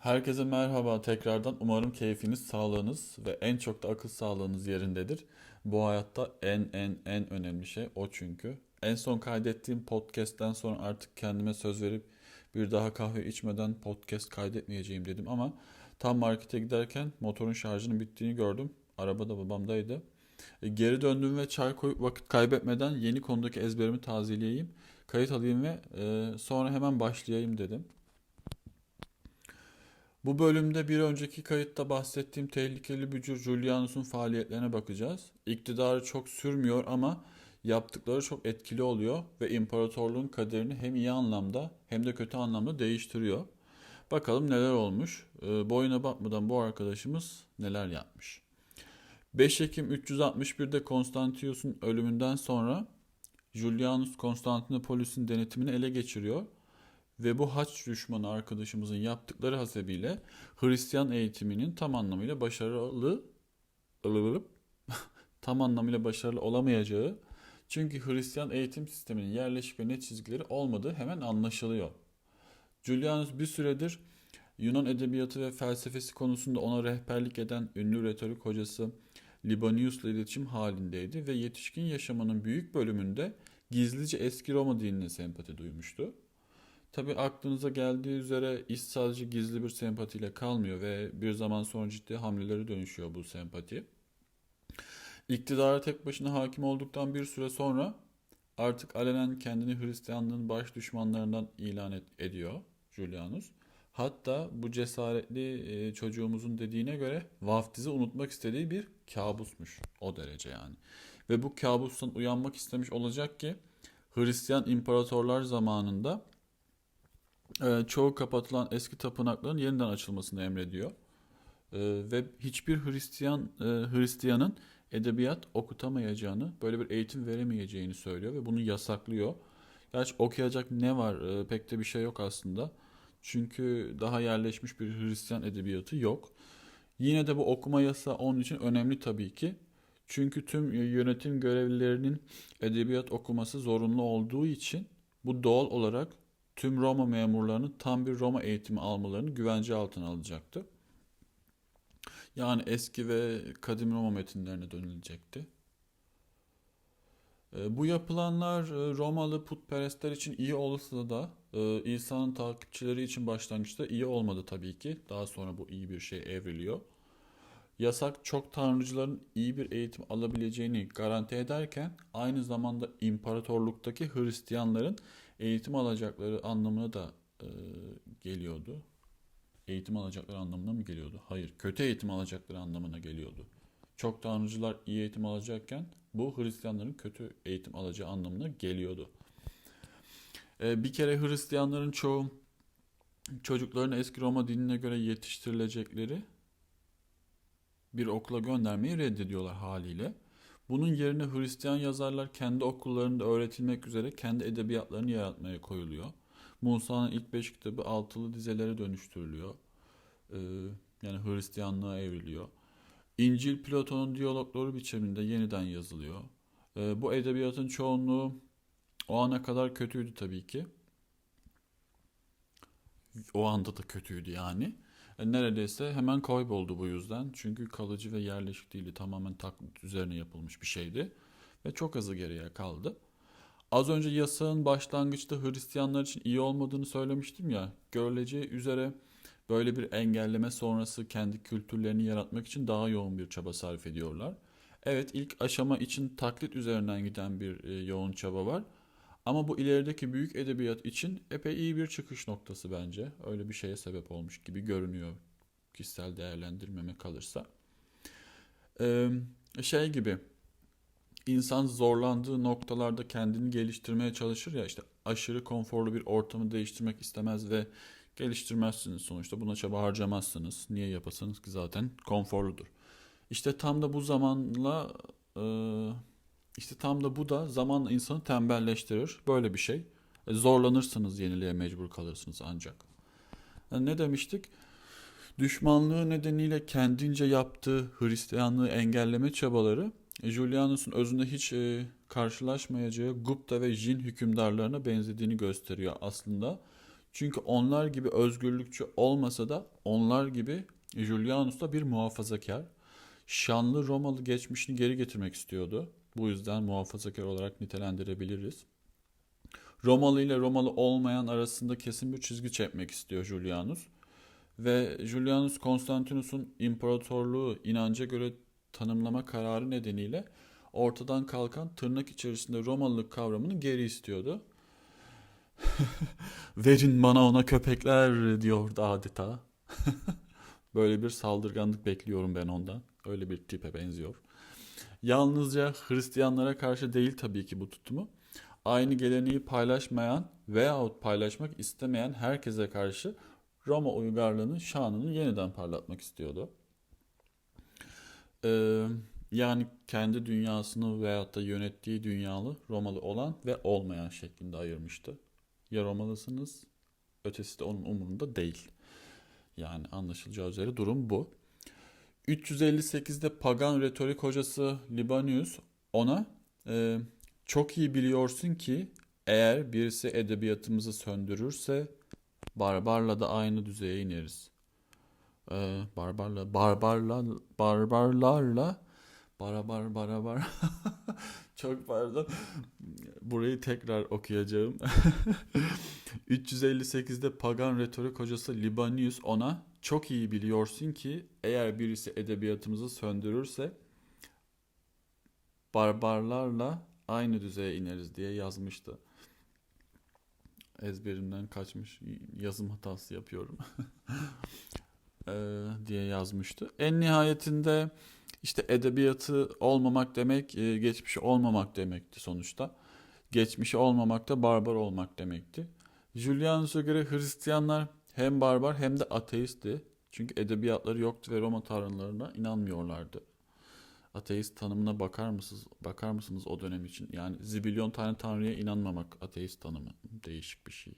Herkese merhaba tekrardan. Umarım keyfiniz, sağlığınız ve en çok da akıl sağlığınız yerindedir. Bu hayatta en en en önemli şey o çünkü. En son kaydettiğim podcast'ten sonra artık kendime söz verip bir daha kahve içmeden podcast kaydetmeyeceğim dedim ama tam markete giderken motorun şarjının bittiğini gördüm. Araba da babamdaydı. E, Geri döndüm ve çay koyup vakit kaybetmeden yeni konudaki ezberimi tazeleyeyim. Kayıt alayım ve e, sonra hemen başlayayım dedim. Bu bölümde bir önceki kayıtta bahsettiğim tehlikeli bücür Julianus'un faaliyetlerine bakacağız. İktidarı çok sürmüyor ama yaptıkları çok etkili oluyor ve imparatorluğun kaderini hem iyi anlamda hem de kötü anlamda değiştiriyor. Bakalım neler olmuş. Ee, boyuna bakmadan bu arkadaşımız neler yapmış. 5 Ekim 361'de Konstantius'un ölümünden sonra Julianus Konstantinopolis'in denetimini ele geçiriyor ve bu haç düşmanı arkadaşımızın yaptıkları hasebiyle Hristiyan eğitiminin tam anlamıyla başarılı tam anlamıyla başarılı olamayacağı çünkü Hristiyan eğitim sisteminin yerleşik ve net çizgileri olmadığı hemen anlaşılıyor. Julianus bir süredir Yunan edebiyatı ve felsefesi konusunda ona rehberlik eden ünlü retorik hocası Libanius'la iletişim halindeydi ve yetişkin yaşamının büyük bölümünde gizlice eski Roma dinine sempati duymuştu. Tabii aklınıza geldiği üzere iş sadece gizli bir sempatiyle kalmıyor ve bir zaman sonra ciddi hamlelere dönüşüyor bu sempati. İktidara tek başına hakim olduktan bir süre sonra artık alenen kendini Hristiyanlığın baş düşmanlarından ilan et- ediyor Julianus. Hatta bu cesaretli e, çocuğumuzun dediğine göre vaftizi unutmak istediği bir kabusmuş o derece yani. Ve bu kabustan uyanmak istemiş olacak ki Hristiyan imparatorlar zamanında e, çoğu kapatılan eski tapınakların yeniden açılmasını emrediyor. E, ve hiçbir Hristiyan e, Hristiyanın edebiyat okutamayacağını, böyle bir eğitim veremeyeceğini söylüyor ve bunu yasaklıyor. Gerçi okuyacak ne var? E, pek de bir şey yok aslında. Çünkü daha yerleşmiş bir Hristiyan edebiyatı yok. Yine de bu okuma yasağı onun için önemli tabii ki. Çünkü tüm yönetim görevlilerinin edebiyat okuması zorunlu olduğu için bu doğal olarak tüm Roma memurlarının tam bir Roma eğitimi almalarını güvence altına alacaktı. Yani eski ve kadim Roma metinlerine dönülecekti. E, Bu yapılanlar e, Romalı putperestler için iyi olsa da e, İsa'nın takipçileri için başlangıçta iyi olmadı tabii ki. Daha sonra bu iyi bir şey evriliyor. Yasak çok tanrıcıların iyi bir eğitim alabileceğini garanti ederken aynı zamanda imparatorluktaki Hristiyanların eğitim alacakları anlamına da e, geliyordu. Eğitim alacakları anlamına mı geliyordu? Hayır, kötü eğitim alacakları anlamına geliyordu. Çok tanrıcılar iyi eğitim alacakken bu Hristiyanların kötü eğitim alacağı anlamına geliyordu. E, bir kere Hristiyanların çoğu çocuklarını eski Roma dinine göre yetiştirilecekleri bir okula göndermeyi reddediyorlar haliyle. Bunun yerine Hristiyan yazarlar kendi okullarında öğretilmek üzere kendi edebiyatlarını yaratmaya koyuluyor. Musa'nın ilk beş kitabı altılı dizelere dönüştürülüyor. Ee, yani Hristiyanlığa evriliyor. İncil Platon'un diyalogları biçiminde yeniden yazılıyor. Ee, bu edebiyatın çoğunluğu o ana kadar kötüydü tabii ki. O anda da kötüydü yani. E, neredeyse hemen kayboldu bu yüzden. Çünkü kalıcı ve yerleşik değildi. Tamamen taklit üzerine yapılmış bir şeydi. Ve çok azı geriye kaldı. Az önce yasağın başlangıçta Hristiyanlar için iyi olmadığını söylemiştim ya. Görüleceği üzere böyle bir engelleme sonrası kendi kültürlerini yaratmak için daha yoğun bir çaba sarf ediyorlar. Evet ilk aşama için taklit üzerinden giden bir e, yoğun çaba var. Ama bu ilerideki büyük edebiyat için epey iyi bir çıkış noktası bence. Öyle bir şeye sebep olmuş gibi görünüyor kişisel değerlendirmeme kalırsa. Ee, şey gibi insan zorlandığı noktalarda kendini geliştirmeye çalışır ya işte aşırı konforlu bir ortamı değiştirmek istemez ve geliştirmezsiniz sonuçta buna çaba harcamazsınız. Niye yapasınız ki zaten konforludur. İşte tam da bu zamanla e, işte tam da bu da zamanla insanı tembelleştirir. Böyle bir şey. E, zorlanırsınız yeniliğe mecbur kalırsınız ancak. E, ne demiştik? Düşmanlığı nedeniyle kendince yaptığı Hristiyanlığı engelleme çabaları e, Julianus'un özünde hiç e, karşılaşmayacağı Gupta ve Jin hükümdarlarına benzediğini gösteriyor aslında. Çünkü onlar gibi özgürlükçü olmasa da onlar gibi Julianus da bir muhafazakar. Şanlı Romalı geçmişini geri getirmek istiyordu. Bu yüzden muhafazakar olarak nitelendirebiliriz. Romalı ile Romalı olmayan arasında kesin bir çizgi çekmek istiyor Julianus. Ve Julianus Konstantinus'un imparatorluğu inanca göre tanımlama kararı nedeniyle ortadan kalkan tırnak içerisinde Romalılık kavramını geri istiyordu. Verin bana ona köpekler diyordu adeta. Böyle bir saldırganlık bekliyorum ben ondan. Öyle bir tipe benziyor. Yalnızca Hristiyanlara karşı değil tabii ki bu tutumu. Aynı geleneği paylaşmayan veyahut paylaşmak istemeyen herkese karşı Roma uygarlığının şanını yeniden parlatmak istiyordu. Ee, yani kendi dünyasını veyahut da yönettiği dünyalı Romalı olan ve olmayan şeklinde ayırmıştı. Ya Romalısınız, ötesi de onun umurunda değil. Yani anlaşılacağı üzere durum bu. 358'de pagan retorik hocası Libanius ona e, çok iyi biliyorsun ki eğer birisi edebiyatımızı söndürürse barbarla da aynı düzeye ineriz. Ee, barbarla, barbarla, barbarlarla, barabar, barabar. Çok pardon. Burayı tekrar okuyacağım. 358'de pagan retorik hocası Libanius ona çok iyi biliyorsun ki eğer birisi edebiyatımızı söndürürse barbarlarla aynı düzeye ineriz diye yazmıştı. Ezberimden kaçmış yazım hatası yapıyorum ee, diye yazmıştı. En nihayetinde işte edebiyatı olmamak demek e, geçmişi olmamak demekti sonuçta. Geçmişi olmamak da barbar olmak demekti. Julianus'a göre Hristiyanlar hem barbar hem de ateistti. Çünkü edebiyatları yoktu ve Roma tanrılarına inanmıyorlardı. Ateist tanımına bakar mısınız? Bakar mısınız o dönem için? Yani zibilyon tane tanrıya inanmamak ateist tanımı. Değişik bir şey.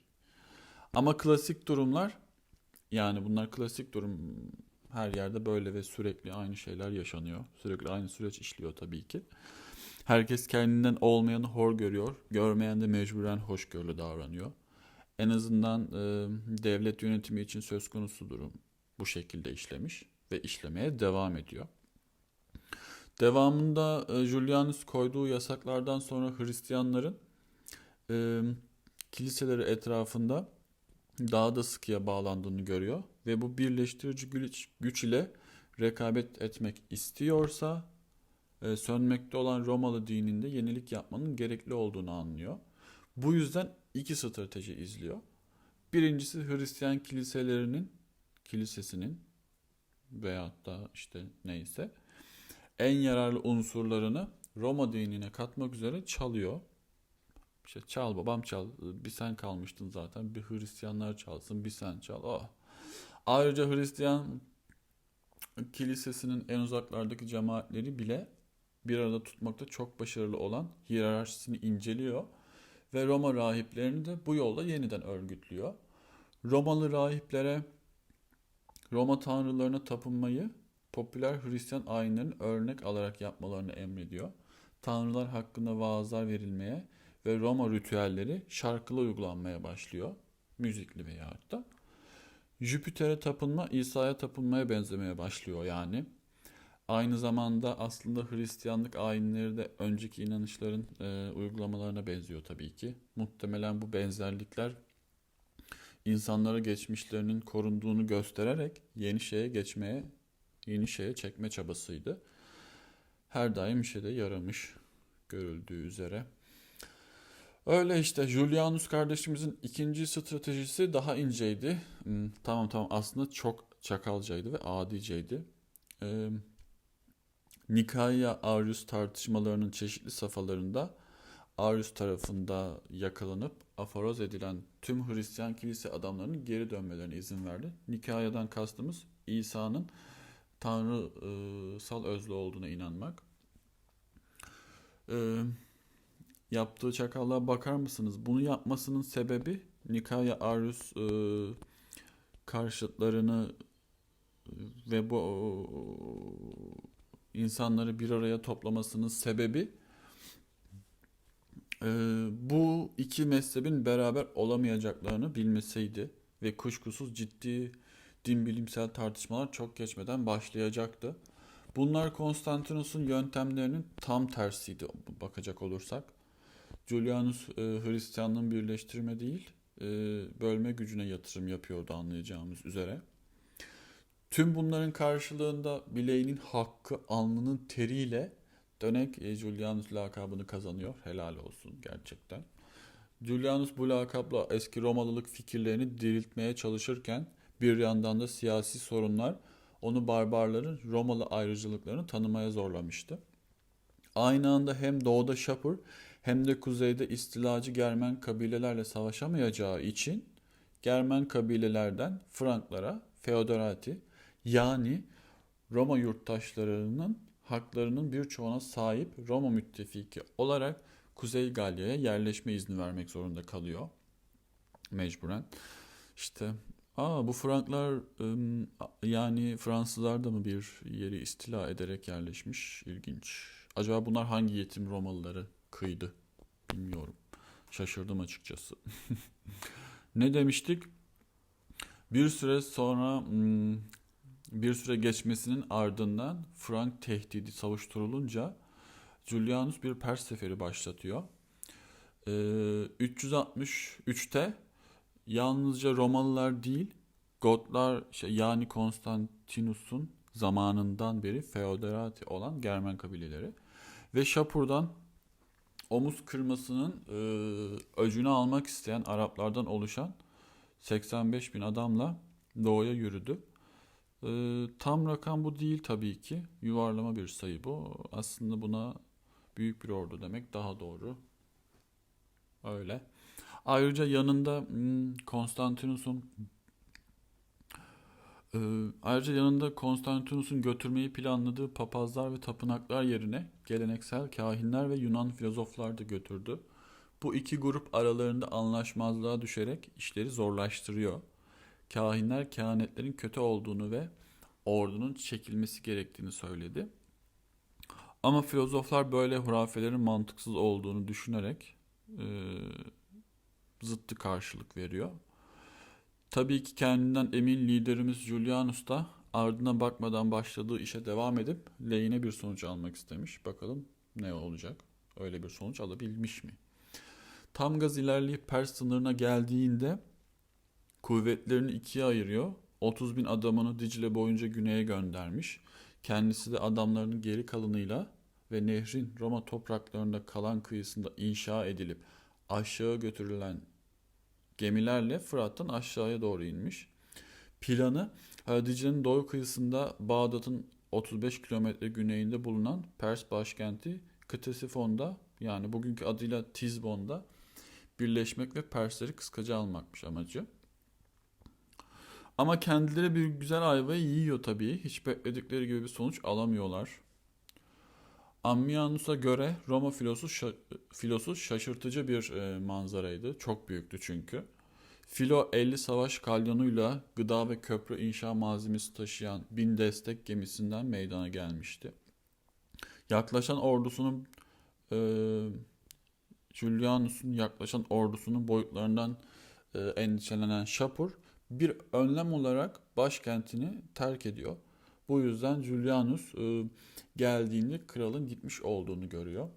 Ama klasik durumlar yani bunlar klasik durum her yerde böyle ve sürekli aynı şeyler yaşanıyor. Sürekli aynı süreç işliyor tabii ki. Herkes kendinden olmayanı hor görüyor. Görmeyen de mecburen hoşgörülü davranıyor. En azından e, devlet yönetimi için söz konusu durum bu şekilde işlemiş ve işlemeye devam ediyor. Devamında e, Julianus koyduğu yasaklardan sonra Hristiyanların e, kiliseleri etrafında daha da sıkıya bağlandığını görüyor ve bu birleştirici güç, güç ile rekabet etmek istiyorsa e, sönmekte olan Romalı dininde yenilik yapmanın gerekli olduğunu anlıyor. Bu yüzden iki strateji izliyor. Birincisi Hristiyan kiliselerinin kilisesinin veyahut da işte neyse en yararlı unsurlarını Roma dinine katmak üzere çalıyor. İşte çal babam çal. Bir sen kalmıştın zaten. Bir Hristiyanlar çalsın. Bir sen çal. Oh. Ayrıca Hristiyan kilisesinin en uzaklardaki cemaatleri bile bir arada tutmakta çok başarılı olan hiyerarşisini inceliyor ve Roma rahiplerini de bu yolda yeniden örgütlüyor. Romalı rahiplere Roma tanrılarına tapınmayı popüler Hristiyan ayinlerin örnek alarak yapmalarını emrediyor. Tanrılar hakkında vaazlar verilmeye ve Roma ritüelleri şarkılı uygulanmaya başlıyor. Müzikli veya da. Jüpiter'e tapınma İsa'ya tapınmaya benzemeye başlıyor yani. Aynı zamanda aslında Hristiyanlık ayinleri de önceki inanışların e, uygulamalarına benziyor tabii ki. Muhtemelen bu benzerlikler insanlara geçmişlerinin korunduğunu göstererek yeni şeye geçmeye, yeni şeye çekme çabasıydı. Her daim işe de yaramış görüldüğü üzere. Öyle işte Julianus kardeşimizin ikinci stratejisi daha inceydi. Hmm, tamam tamam aslında çok çakalcaydı ve adiceydi. Ee, Nikaya Arius tartışmalarının çeşitli safhalarında Arius tarafında yakalanıp aforoz edilen tüm Hristiyan kilise adamlarının geri dönmelerine izin verdi. Nikaya'dan kastımız İsa'nın tanrısal özlü olduğuna inanmak. Ee, yaptığı çakallığa bakar mısınız? Bunu yapmasının sebebi Nikaya Arius e, karşıtlarını ve bu insanları bir araya toplamasının sebebi Ee, bu iki mezhebin beraber olamayacaklarını bilmeseydi ve kuşkusuz ciddi din bilimsel tartışmalar çok geçmeden başlayacaktı. Bunlar Konstantinus'un yöntemlerinin tam tersiydi bakacak olursak. Julianus e, Hristiyanlığın birleştirme değil, e, bölme gücüne yatırım yapıyordu anlayacağımız üzere. Tüm bunların karşılığında bileğinin hakkı alnının teriyle dönek e, Julianus lakabını kazanıyor. Helal olsun gerçekten. Julianus bu lakapla eski Romalılık fikirlerini diriltmeye çalışırken bir yandan da siyasi sorunlar onu barbarların Romalı ayrıcalıklarını tanımaya zorlamıştı. Aynı anda hem doğuda Şapur hem de kuzeyde istilacı Germen kabilelerle savaşamayacağı için Germen kabilelerden Franklara feodorati yani Roma yurttaşlarının haklarının birçoğuna sahip Roma müttefiki olarak Kuzey Galya'ya yerleşme izni vermek zorunda kalıyor mecburen. İşte aa bu Franklar yani Fransızlar da mı bir yeri istila ederek yerleşmiş? İlginç. Acaba bunlar hangi yetim Romalıları kıydı? Bilmiyorum. Şaşırdım açıkçası. ne demiştik? Bir süre sonra hmm, bir süre geçmesinin ardından Frank tehdidi savuşturulunca Julianus bir Pers seferi başlatıyor. Ee, 363'te yalnızca Romalılar değil, Gotlar şey, yani Konstantinus'un zamanından beri feodalati olan Germen kabileleri ve Şapur'dan omuz kırmasının e, öcünü almak isteyen Araplardan oluşan 85 bin adamla doğuya yürüdü. E, tam rakam bu değil tabii ki. Yuvarlama bir sayı bu. Aslında buna büyük bir ordu demek daha doğru. Öyle. Ayrıca yanında hmm, Konstantinus'un e, ayrıca yanında Konstantinus'un götürmeyi planladığı papazlar ve tapınaklar yerine geleneksel kahinler ve Yunan filozoflar da götürdü. Bu iki grup aralarında anlaşmazlığa düşerek işleri zorlaştırıyor. Kahinler kehanetlerin kötü olduğunu ve ordunun çekilmesi gerektiğini söyledi. Ama filozoflar böyle hurafelerin mantıksız olduğunu düşünerek e, zıttı karşılık veriyor. Tabii ki kendinden emin liderimiz Julianus da ardına bakmadan başladığı işe devam edip lehine bir sonuç almak istemiş. Bakalım ne olacak? Öyle bir sonuç alabilmiş mi? Tam gaz ilerleyip Pers sınırına geldiğinde kuvvetlerini ikiye ayırıyor. 30 bin adamını Dicle boyunca güneye göndermiş. Kendisi de adamlarının geri kalanıyla ve nehrin Roma topraklarında kalan kıyısında inşa edilip aşağı götürülen gemilerle Fırat'tan aşağıya doğru inmiş. Planı Dicle'nin doğu kıyısında Bağdat'ın 35 kilometre güneyinde bulunan Pers başkenti Ktesifon'da yani bugünkü adıyla Tizbon'da birleşmek ve Persleri kıskaca almakmış amacı. Ama kendileri bir güzel ayvayı yiyor tabii. Hiç bekledikleri gibi bir sonuç alamıyorlar. Ammianus'a göre Roma filosu, şa- filosu şaşırtıcı bir e, manzaraydı. Çok büyüktü çünkü. Filo 50 savaş kalyonuyla gıda ve köprü inşa malzemesi taşıyan bin destek gemisinden meydana gelmişti. Yaklaşan ordusunun e, Julianus'un yaklaşan ordusunun boyutlarından e, endişelenen Şapur bir önlem olarak başkentini terk ediyor. Bu yüzden Julianus e, geldiğinde kralın gitmiş olduğunu görüyor.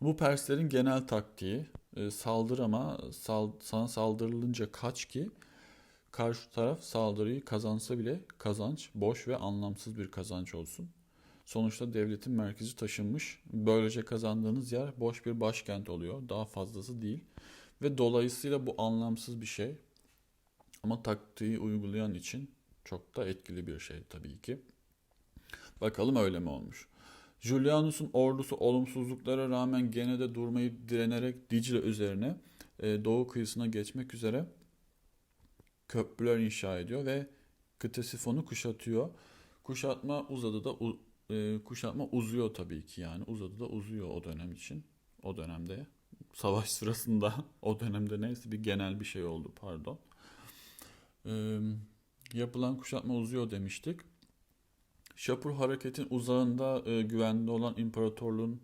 Bu Perslerin genel taktiği e, saldır ama sal, sana saldırılınca kaç ki karşı taraf saldırıyı kazansa bile kazanç boş ve anlamsız bir kazanç olsun. Sonuçta devletin merkezi taşınmış. Böylece kazandığınız yer boş bir başkent oluyor. Daha fazlası değil. Ve dolayısıyla bu anlamsız bir şey. Ama taktiği uygulayan için çok da etkili bir şey tabii ki. Bakalım öyle mi olmuş? Julianus'un ordusu olumsuzluklara rağmen gene de durmayı direnerek Dicle üzerine e, doğu kıyısına geçmek üzere köprüler inşa ediyor ve Ktesifon'u kuşatıyor. Kuşatma uzadı da e, kuşatma uzuyor tabii ki yani uzadı da uzuyor o dönem için. O dönemde savaş sırasında o dönemde neyse bir genel bir şey oldu pardon. E, yapılan kuşatma uzuyor demiştik. Şapur hareketin uzağında e, güvende olan imparatorluğun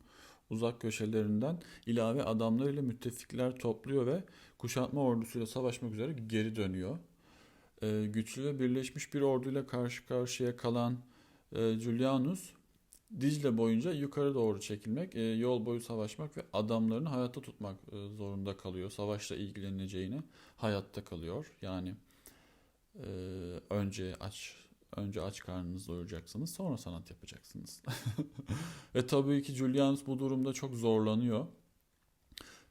uzak köşelerinden ilave adamlarıyla müttefikler topluyor ve kuşatma ordusuyla savaşmak üzere geri dönüyor. Ee, güçlü ve birleşmiş bir orduyla karşı karşıya kalan e, Julianus Dicle boyunca yukarı doğru çekilmek, e, yol boyu savaşmak ve adamlarını hayatta tutmak e, zorunda kalıyor. Savaşla ilgileneceğini hayatta kalıyor. Yani e, önce aç önce aç karnınızı doyuracaksınız, sonra sanat yapacaksınız. ve tabii ki Julianus bu durumda çok zorlanıyor.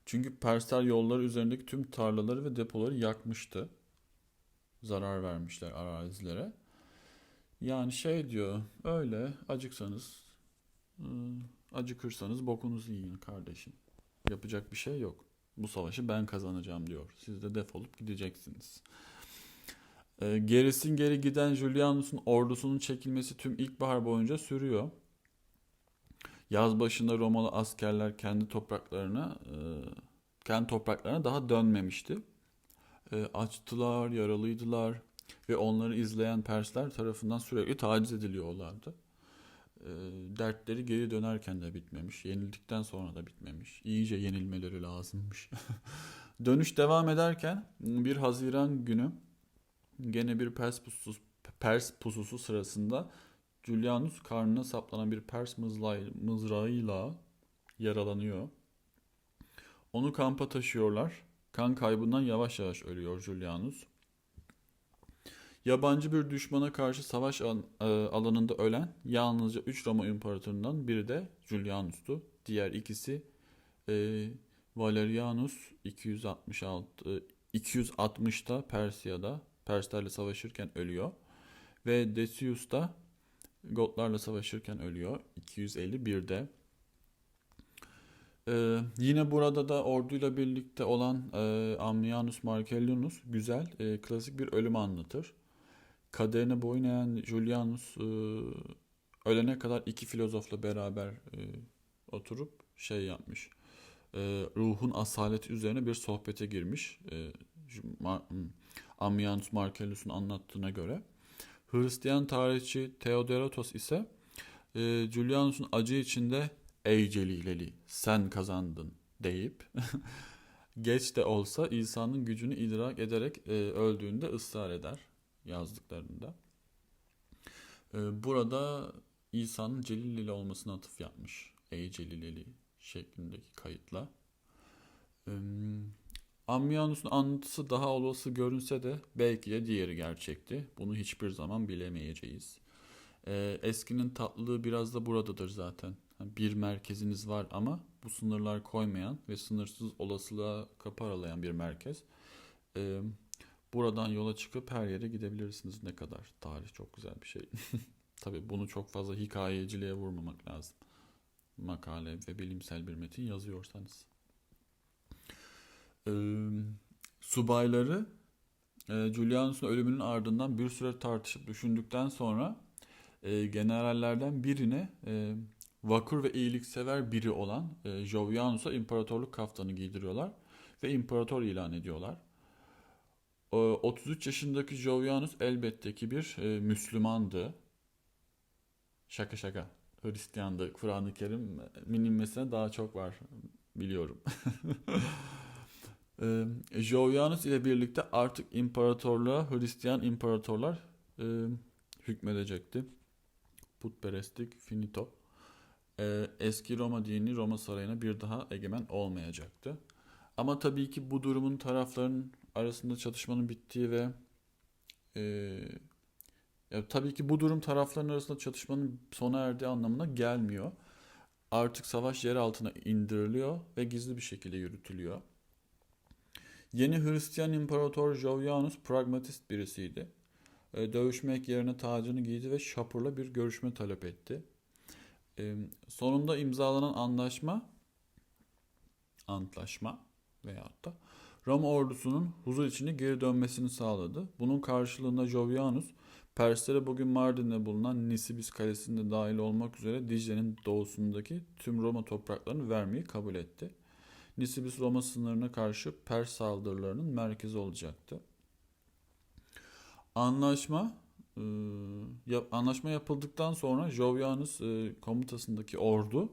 Çünkü Persler yolları üzerindeki tüm tarlaları ve depoları yakmıştı. Zarar vermişler arazilere. Yani şey diyor, öyle acıksanız, ıı, acıkırsanız bokunuzu yiyin kardeşim. Yapacak bir şey yok. Bu savaşı ben kazanacağım diyor. Siz de defolup gideceksiniz. Ee, gerisin geri giden Julianus'un ordusunun çekilmesi tüm ilkbahar boyunca sürüyor. Yaz başında Romalı askerler kendi topraklarına e, kendi topraklarına daha dönmemişti. E, açtılar, yaralıydılar ve onları izleyen Persler tarafından sürekli taciz ediliyorlardı. E, dertleri geri dönerken de bitmemiş, yenildikten sonra da bitmemiş. İyice yenilmeleri lazımmış. Dönüş devam ederken bir Haziran günü gene bir Pers pususu, Pers pususu sırasında Julianus karnına saplanan bir Pers mızrağıyla yaralanıyor. Onu kampa taşıyorlar. Kan kaybından yavaş yavaş ölüyor Julianus. Yabancı bir düşmana karşı savaş e, alanında ölen yalnızca 3 Roma imparatorundan biri de Julianus'tu. Diğer ikisi e, Valerianus 266 e, 260'ta Persiya'da Perslerle savaşırken ölüyor ve Decius da Gotlarla savaşırken ölüyor 251'de. Ee, yine burada da orduyla birlikte olan e, Ammianus Marcellinus güzel, e, klasik bir ölüm anlatır. Kaderine boyun eğen Julianus e, ölene kadar iki filozofla beraber e, oturup şey yapmış. E, ruhun asaleti üzerine bir sohbete girmiş. E, Ammianus Marcellus'un anlattığına göre. Hristiyan tarihçi Theodoratos ise e, Julianus'un acı içinde ey Celileli sen kazandın deyip geç de olsa İsa'nın gücünü idrak ederek e, öldüğünde ısrar eder yazdıklarında. E, burada İsa'nın Celileli olmasına atıf yapmış. Ey Celileli şeklindeki kayıtla. E, Ammianus'un anlatısı daha olası görünse de belki de diğeri gerçekti. Bunu hiçbir zaman bilemeyeceğiz. Ee, eskinin tatlılığı biraz da buradadır zaten. Bir merkeziniz var ama bu sınırlar koymayan ve sınırsız olasılığa kapı aralayan bir merkez. Ee, buradan yola çıkıp her yere gidebilirsiniz ne kadar. Tarih çok güzel bir şey. Tabii bunu çok fazla hikayeciliğe vurmamak lazım. Makale ve bilimsel bir metin yazıyorsanız. Ee, subayları e, Julianus'un ölümünün ardından bir süre tartışıp düşündükten sonra e, generallerden birine e, vakur ve iyiliksever biri olan e, Jovianus'a imparatorluk kaftanı giydiriyorlar ve imparator ilan ediyorlar. E, 33 yaşındaki Jovianus elbette ki bir e, Müslümandı. Şaka şaka. Hristiyandı. Kur'an-ı Kerim mininmesine daha çok var biliyorum. e, Jovianus ile birlikte artık imparatorluğa Hristiyan imparatorlar e, hükmedecekti. Putperestlik finito. E, eski Roma dini Roma sarayına bir daha egemen olmayacaktı. Ama tabii ki bu durumun tarafların arasında çatışmanın bittiği ve e, ya tabii ki bu durum tarafların arasında çatışmanın sona erdiği anlamına gelmiyor. Artık savaş yer altına indiriliyor ve gizli bir şekilde yürütülüyor. Yeni Hristiyan İmparator Jovianus pragmatist birisiydi. E, dövüşmek yerine tacını giydi ve Şapur'la bir görüşme talep etti. E, sonunda imzalanan anlaşma, antlaşma veyahut da Roma ordusunun huzur içinde geri dönmesini sağladı. Bunun karşılığında Jovianus, Perslere bugün Mardin'de bulunan Nisibis Kalesi'nde dahil olmak üzere Dicle'nin doğusundaki tüm Roma topraklarını vermeyi kabul etti. Nisibis Roma sınırına karşı Pers saldırılarının merkezi olacaktı. Anlaşma e, anlaşma yapıldıktan sonra Jovianus e, komutasındaki ordu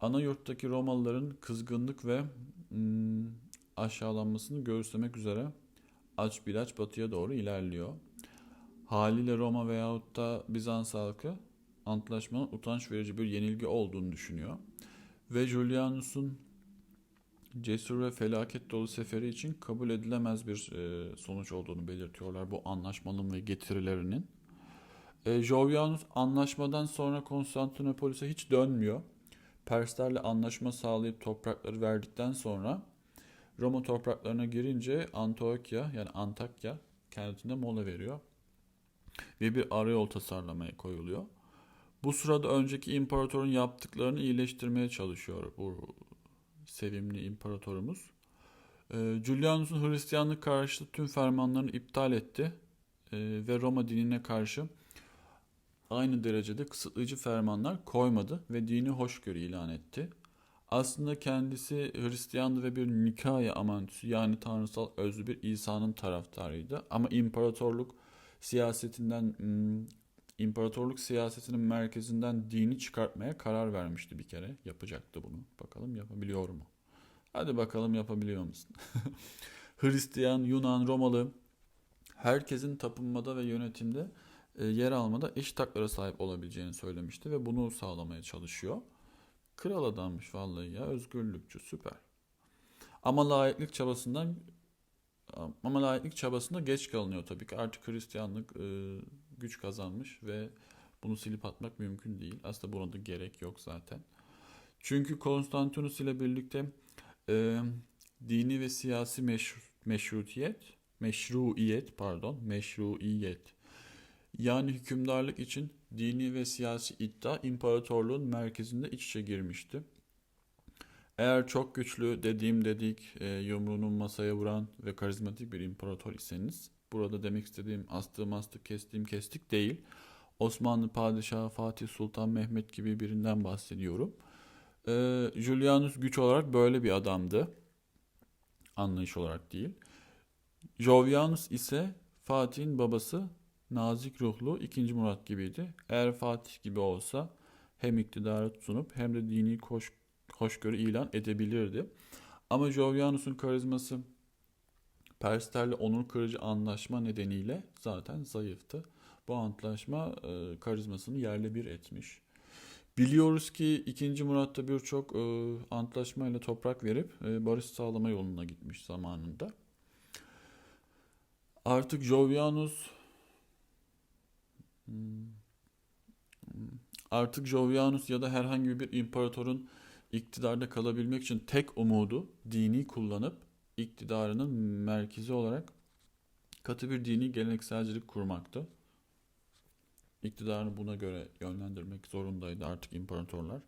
ana yurttaki Romalıların kızgınlık ve hmm, aşağılanmasını göğüslemek üzere aç bilaç batıya doğru ilerliyor. Haliyle Roma veyahut da Bizans halkı antlaşmanın utanç verici bir yenilgi olduğunu düşünüyor. Ve Julianus'un cesur ve felaket dolu seferi için kabul edilemez bir e, sonuç olduğunu belirtiyorlar bu anlaşmanın ve getirilerinin. E, Jovianus anlaşmadan sonra Konstantinopolis'e hiç dönmüyor. Perslerle anlaşma sağlayıp toprakları verdikten sonra Roma topraklarına girince Antiokia yani Antakya kentinde mola veriyor. Ve bir arayol tasarlamaya koyuluyor. Bu sırada önceki imparatorun yaptıklarını iyileştirmeye çalışıyor bu sevimli imparatorumuz. Ee, Julianus'un Hristiyanlık karşıtı tüm fermanlarını iptal etti Ee, ve Roma dinine karşı aynı derecede kısıtlayıcı fermanlar koymadı ve dini hoşgörü ilan etti. Aslında kendisi Hristiyandı ve bir Nikaya amantüsü yani tanrısal özlü bir İsa'nın taraftarıydı. Ama imparatorluk siyasetinden hmm, imparatorluk siyasetinin merkezinden dini çıkartmaya karar vermişti bir kere. Yapacaktı bunu. Bakalım yapabiliyor mu? Hadi bakalım yapabiliyor musun? Hristiyan, Yunan, Romalı herkesin tapınmada ve yönetimde e, yer almada eşit haklara sahip olabileceğini söylemişti ve bunu sağlamaya çalışıyor. Kral adammış vallahi ya özgürlükçü süper. Ama layıklık çabasından ama layıklık çabasında geç kalınıyor tabii ki. Artık Hristiyanlık e, güç kazanmış ve bunu silip atmak mümkün değil. Aslında buna da gerek yok zaten. Çünkü Konstantinus ile birlikte e, dini ve siyasi meşru, meşrutiyet, meşruiyet pardon, meşruiyet yani hükümdarlık için dini ve siyasi iddia imparatorluğun merkezinde iç içe girmişti. Eğer çok güçlü dediğim dedik e, yumruğunu masaya vuran ve karizmatik bir imparator iseniz burada demek istediğim astığım astık kestiğim kestik değil. Osmanlı Padişahı Fatih Sultan Mehmet gibi birinden bahsediyorum. E, Julianus güç olarak böyle bir adamdı. Anlayış olarak değil. Jovianus ise Fatih'in babası nazik ruhlu 2. Murat gibiydi. Eğer Fatih gibi olsa hem iktidarı tutunup hem de dini koş, hoşgörü ilan edebilirdi. Ama Jovianus'un karizması Perslerle onur kırıcı anlaşma nedeniyle zaten zayıftı. Bu antlaşma e, karizmasını yerle bir etmiş. Biliyoruz ki 2. Murat da birçok e, antlaşmayla toprak verip e, barış sağlama yoluna gitmiş zamanında. Artık Jovianus hmm, artık Jovianus ya da herhangi bir imparatorun iktidarda kalabilmek için tek umudu dini kullanıp iktidarının merkezi olarak katı bir dini gelenekselcilik kurmaktı. İktidarını buna göre yönlendirmek zorundaydı artık imparatorlar.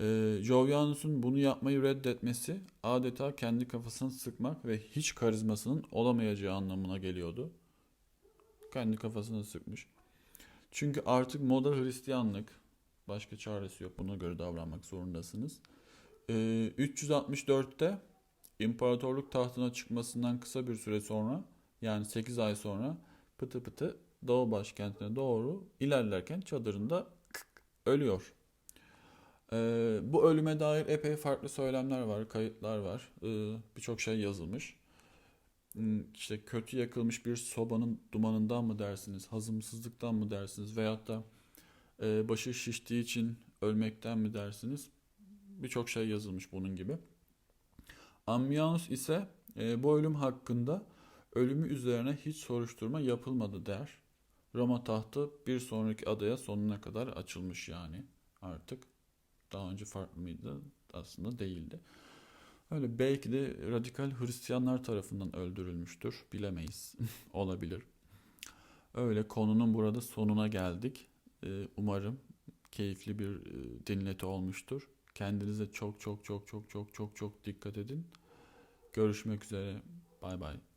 Ee, Jovianus'un bunu yapmayı reddetmesi adeta kendi kafasını sıkmak ve hiç karizmasının olamayacağı anlamına geliyordu. Kendi kafasını sıkmış. Çünkü artık moda Hristiyanlık, başka çaresi yok buna göre davranmak zorundasınız. Ee, 364'te İmparatorluk tahtına çıkmasından kısa bir süre sonra yani 8 ay sonra pıtı pıtı Doğu başkentine doğru ilerlerken çadırında ölüyor. Ee, bu ölüme dair epey farklı söylemler var, kayıtlar var. Ee, Birçok şey yazılmış. Hmm, işte kötü yakılmış bir sobanın dumanından mı dersiniz, hazımsızlıktan mı dersiniz veyahut da e, başı şiştiği için ölmekten mi dersiniz? Birçok şey yazılmış bunun gibi. Ammianus ise e, bu ölüm hakkında ölümü üzerine hiç soruşturma yapılmadı der. Roma tahtı bir sonraki adaya sonuna kadar açılmış yani artık. Daha önce farklı mıydı? Aslında değildi. Öyle belki de radikal Hristiyanlar tarafından öldürülmüştür. Bilemeyiz. Olabilir. Öyle konunun burada sonuna geldik. Ee, umarım keyifli bir e, dinleti olmuştur. Kendinize çok çok çok çok çok çok çok dikkat edin. Görüşmek üzere. Bay bay.